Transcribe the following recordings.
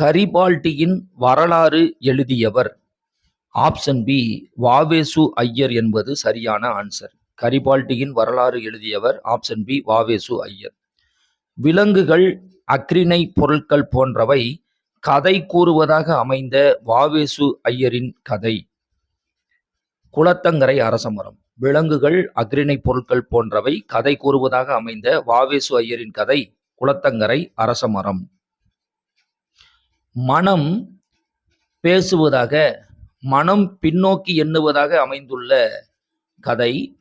கரிபால்டியின் வரலாறு எழுதியவர். Option B வாவேசு Iyer என்பது சரியான ஆன்சர். கரிபால்டியின் வரலாறு எழுதியவர் ஆப்ஷன் பி வாவேசு ஐயர். விலங்குகள் அக்ரிணை பொருட்கள் போன்றவை கதை கூறுவதாக அமைந்த வாவேசு ஐயரின் கதை. குளத்தங்கரை அரசமரம். விலங்குகள் அக்ரிணை பொருட்கள் போன்றவை கதை கூறுவதாக அமைந்த வாவேசு ஐயரின் கதை குளத்தங்கரை அரசமரம். மனம் பேசுவதாக மனம் பின்னோக்கி எண்ணுவதாக அமைந்துள்ள கதை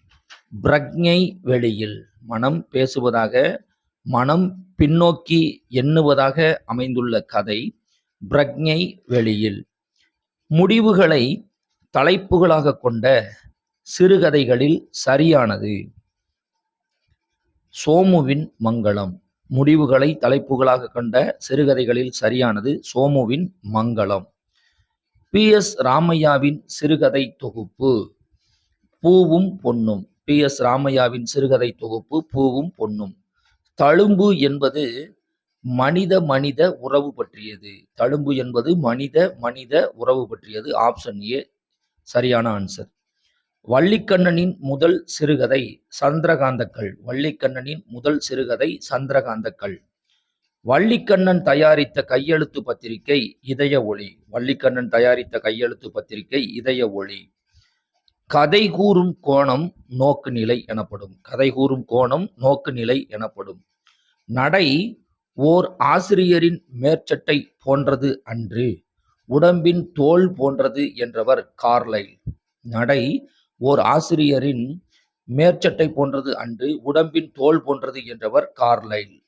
பிரக்ஞை வெளியில். மனம் பேசுவதாக மனம் பின்னோக்கி எண்ணுவதாக அமைந்துள்ள கதை பிரக்ஞை வெளியில். முடிவுகளை தலைப்புகளாக கொண்ட சிறுகதைகளில் சரியானது. சோமுவின் மங்களம். முடிவுகளை தலைப்புகளாக கண்ட சிறுகதைகளில் சரியானது சோமுவின் மங்களம். பி. எஸ். ராமையாவின் சிறுகதை தொகுப்பு பூவும் பொன்னும். பி. எஸ். ராமையாவின் சிறுகதை தொகுப்பு பூவும் பொன்னும். தழும்பு என்பது மனித மனித உறவு பற்றியது. தழும்பு என்பது மனித மனித உறவு பற்றியது. ஆப்ஷன் ஏ சரியான ஆன்சர். வள்ளிக்கண்ணனின் முதல் சிறுகதை சந்திரகாந்தக்கள் வள்ளிக்கண்ணனின் முதல் சிறுகதை சந்திரகாந்தக்கள் வள்ளிக்கண்ணன் தயாரித்த கையெழுத்து பத்திரிகை இதய ஒளி. வள்ளிக்கண்ணன் தயாரித்த கையெழுத்து பத்திரிகை இதய ஒளி. கதை கூறும் கோணம் நோக்கு நிலை எனப்படும். கதை கூறும் கோணம் நோக்கு நிலை எனப்படும். நடை ஓர் ஆசிரியரின் மேற்சட்டை போன்றது அன்று. உடம்பின் தோல் போன்றது என்றவர் கார்லைல். நடை ஓர் ஆசிரியரின் மேற்சட்டை போன்றது அன்று உடம்பின் தோல் போன்றது என்றவர் கார்லைல்.